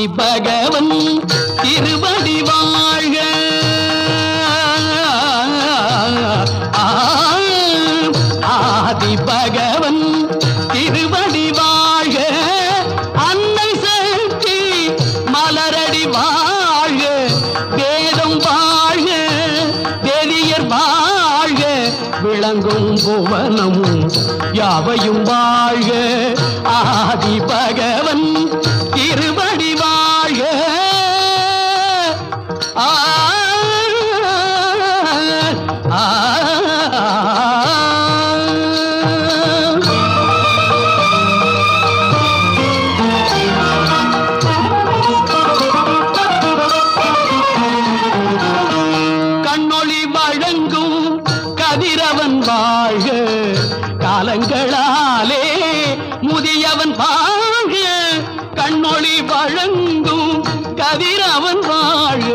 ஆதி பகவன் திருவடி வாழ்க. ஆதி பகவன் திருவடி வாழ்க. அன்னை சக்தி மலரடி வாழ்க. வேதம் வாழ்க வேதியர் வாழ்க. விளங்கும் புவனமும் யாவையும் வாழ்க. ஆதி பகவன் காலங்களாலே முதியவன் வாழ்க கண்ணொளி வழங்கும் கதிரவன் வாழ்க.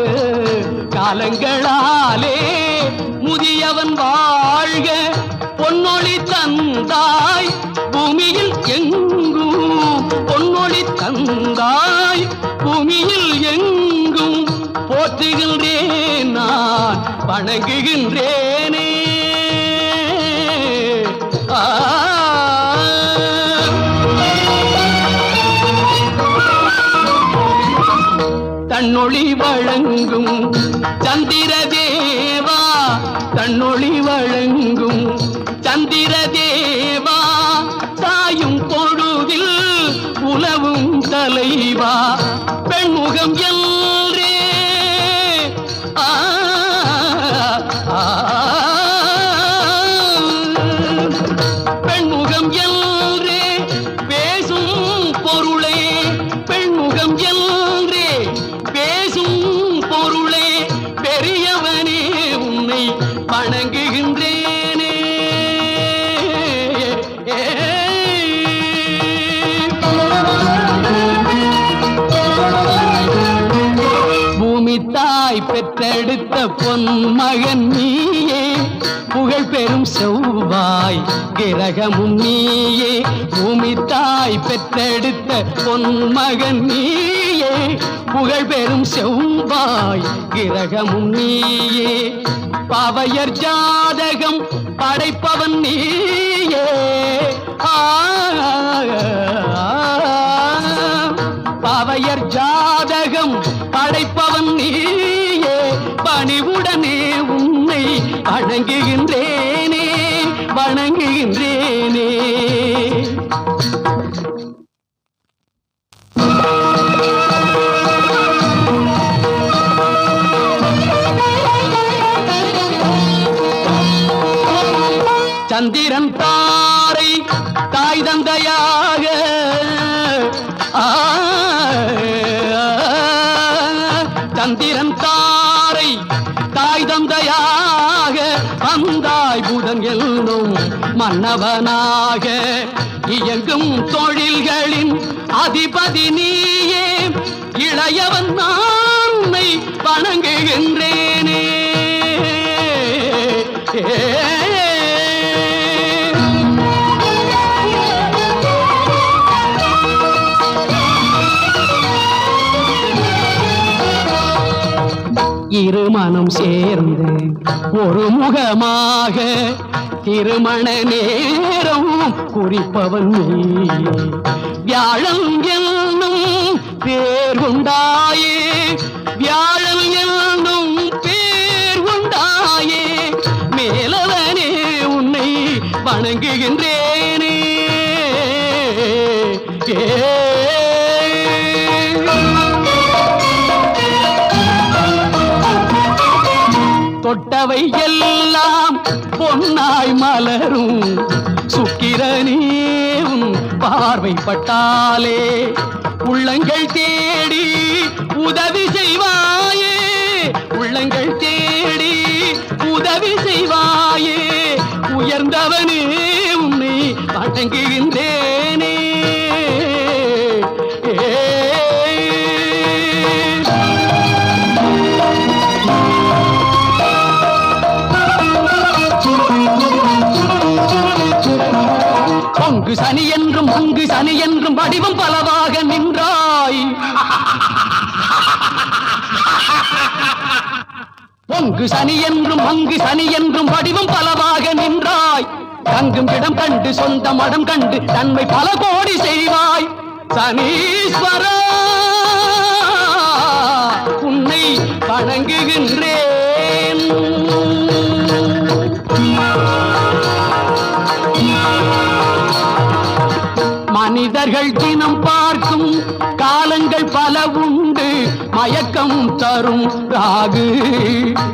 காலங்களாலே முதியவன் வாழ்க பொன்னொழி தந்தாய் பூமியில் எங்கும். பொன்னொழி தந்தாய் பூமியில் எங்கும். போற்றுகின்றேன் நான் வணங்குகின்றேன் தன்னொளி வழங்கும் சந்திர தேவா தன்னொளி வழங்கும் சந்திர தேவா வணங்குகின்றேனே. பூமி தாய் பெற்றெடுத்த பொன்மகன் நீயே. புகழ் பெறும் செவ்வாய் கிரகமும் நீயே. பூமி தாய் பெற்றெடுத்த பொன் மகன் நீயே. புகழ் பெறும் செவ்வாய் கிரகமும் நீயே. பவையர் ஜாதகம் படைப்பவன் நீயே. பவையர் ஜாதகம் படைப்பவன் நீயே. பணிவுடனே உன்னை வணங்குகின்றேனே வணங்குகின்றேனே. சந்திரன் தாரை தாய் தந்தையாக. சந்திரன் தாரை தாய் தந்தையாக. வந்தாய் புதன் என்னும் மன்னவனாக. இயங்கும் தொழில்களின் அதிபதி நீ. இருமனம் சேர்ந்து ஒரு முகமாக திருமண நேரம் குறிப்பவன் நீ வியாழம் என்னும் பேர் உண்டாயே வியாழம் என்னும் பேர் உண்டாயே மேலவனே உன்னை வணங்குகின்றேனே. ஏ தொட்டவை எல்லாம் பொன்னாய் மலரும். சுக்கிரனேவும் பார்வைப்பட்டாலே உள்ளங்கள் தேடி உதவி செய்வாயே. உள்ளங்கள் தேடி உதவி செய்வாயே. உயர்ந்தவனே உன்னை வணங்குகின்றேனே. அங்கு சனி என்றும் அங்கு சனி என்றும் வடிவம் பலவாக நின்றாய். பொங்கு சனி என்றும் அங்கு சனி என்றும் வடிவம் பலவாக நின்றாய். தங்கும் இடம் கண்டு சொந்த மடம் கண்டு நன்மை பல கோடி செய்வாய். சனீஸ்வரா! தரும் ராகு.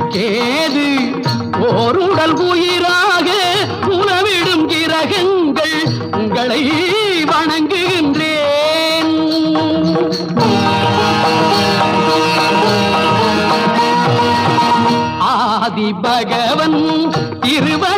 கேது ஓருடல் உயிராக உணவிடும் கிரகங்கள் உங்களை வணங்குகின்றேன். ஆதி பகவன் திருவடி